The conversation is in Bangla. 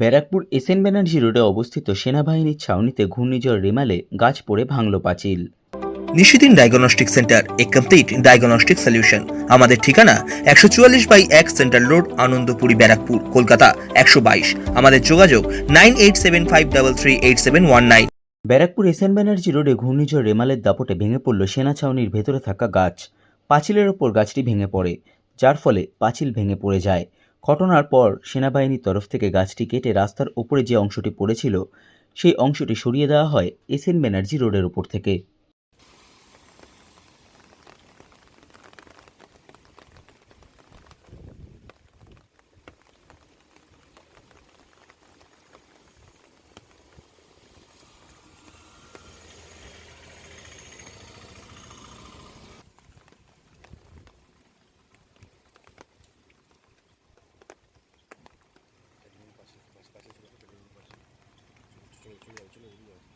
ব্যারাকপুর এসএন ব্যানার্জি রোডে অবস্থিত সেনাবাহিনীর ছাউনিতে ঘূর্ণিঝড় রেমালে গাছ পড়ে ভাঙল পাঁচিল। নিশিদিন ডায়াগনস্টিক সেন্টার এ কমপ্লিট ডায়াগনস্টিক সলিউশন। আমাদের ঠিকানা একশো চুয়াল্লিশ বাই এক সেন্ট্রাল রোড আনন্দপুরি ব্যারাকপুর কলকাতা একশো বাইশ। আমাদের যোগাযোগ nine eight seven five double three eight seven one nine. Barrackpore SN Banerjee রোডে ঘূর্ণিঝড় রেমালের দাপটে ভেঙে পড়ল সেনা ছাউনির ভেতরে থাকা গাছ। পাঁচিলের ওপর গাছটি ভেঙে পড়ে যার ফলে পাঁচিল ভেঙে পড়ে যায়। ঘটনার পর সেনাবাহিনীর তরফ থেকে গাছটি কেটে রাস্তার ওপরে যে অংশটি পড়েছিল, সেই অংশটি সরিয়ে দেওয়া হয় এস এন ব্যানার্জি রোডের উপর থেকে। video.